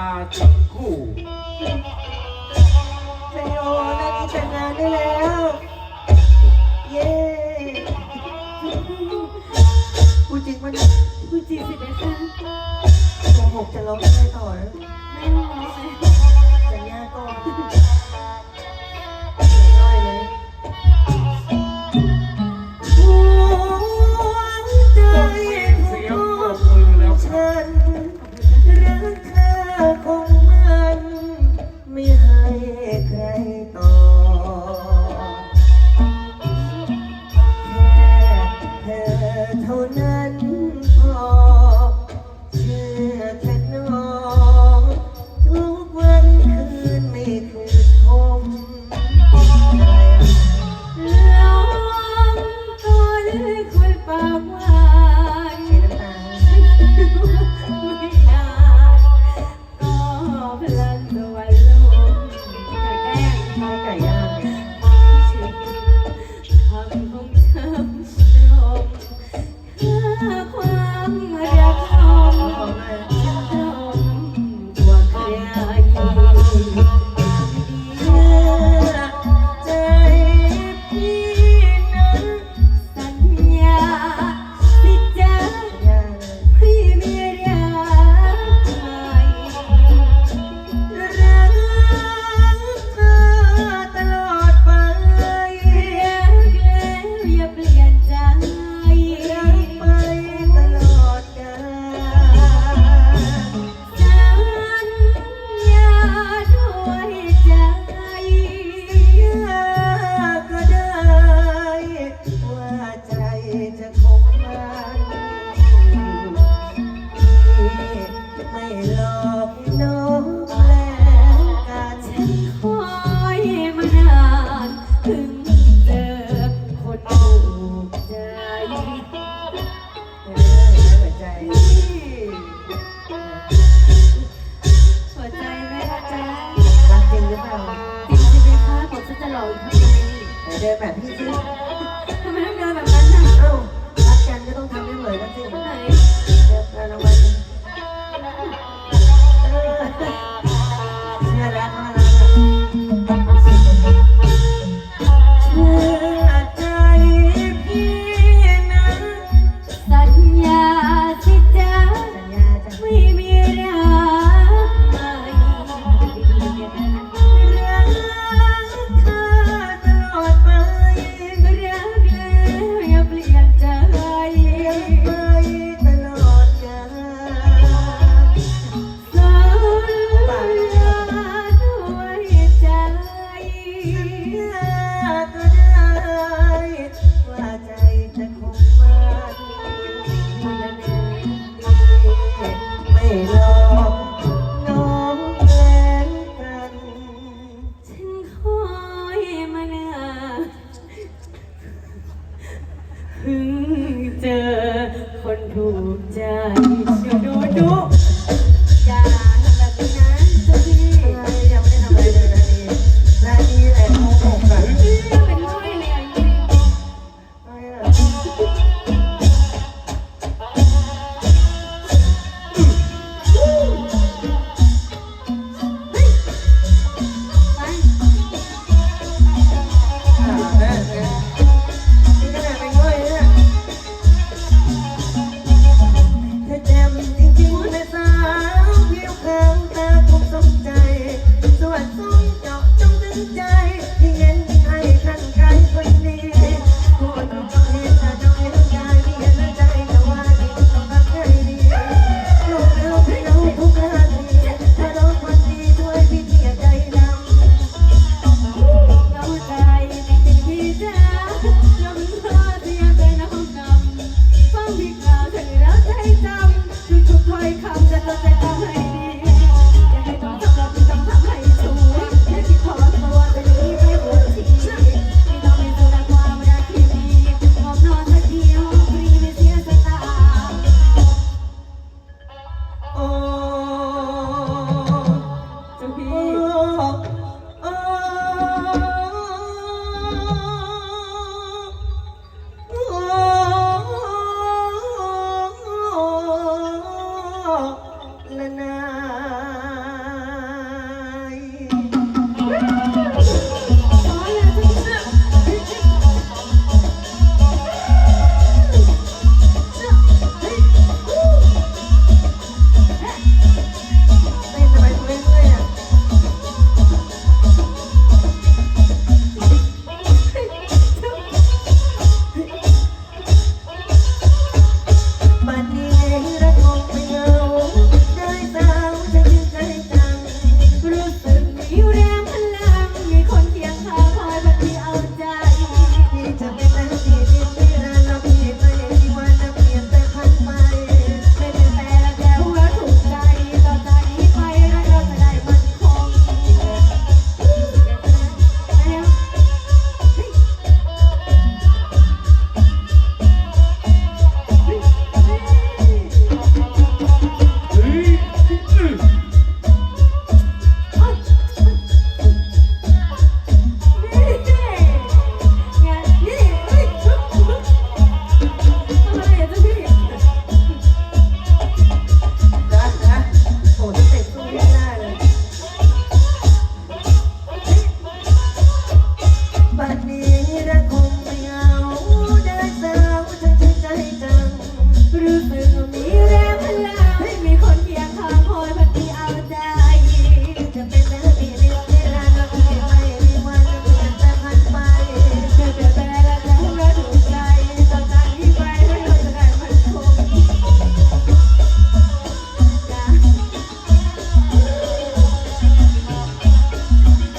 าทั้งคู่ชโยนาที่แต่งานได้แล้ว เย้พูดจริงปะเนี่ยพูดจริงสิเบคะโกหกจะร้องไห้ต่อไม่ร้องเลยสัญญาก่อน 的 ดินแบบพี่สิทำไมต้องเดินแบบนั้นน่ะเอ้ารักกันก็ต้องทำให้เหมือนกันสิ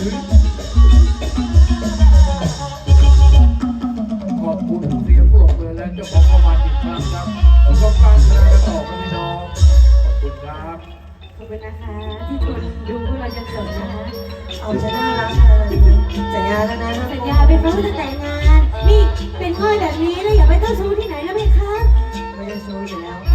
ขอบคุณเสียงปรบมือและเจ้าของรางวัลอีครั้งครับต่งขอบคุณครับ ขอบคุณนะคะ ที่คนดูพวกเราจะจนะคะเอาจะน่ารักเลยสัญญาแล้วนะสัญญาเป็นพระพุแต่งงาน นี่เป็นพ่อแบบนี้แล้วอย่าไปเต้าชู้ที่ไหนแล้ะเบคะไม่เต้าชู้อยู่แล้ว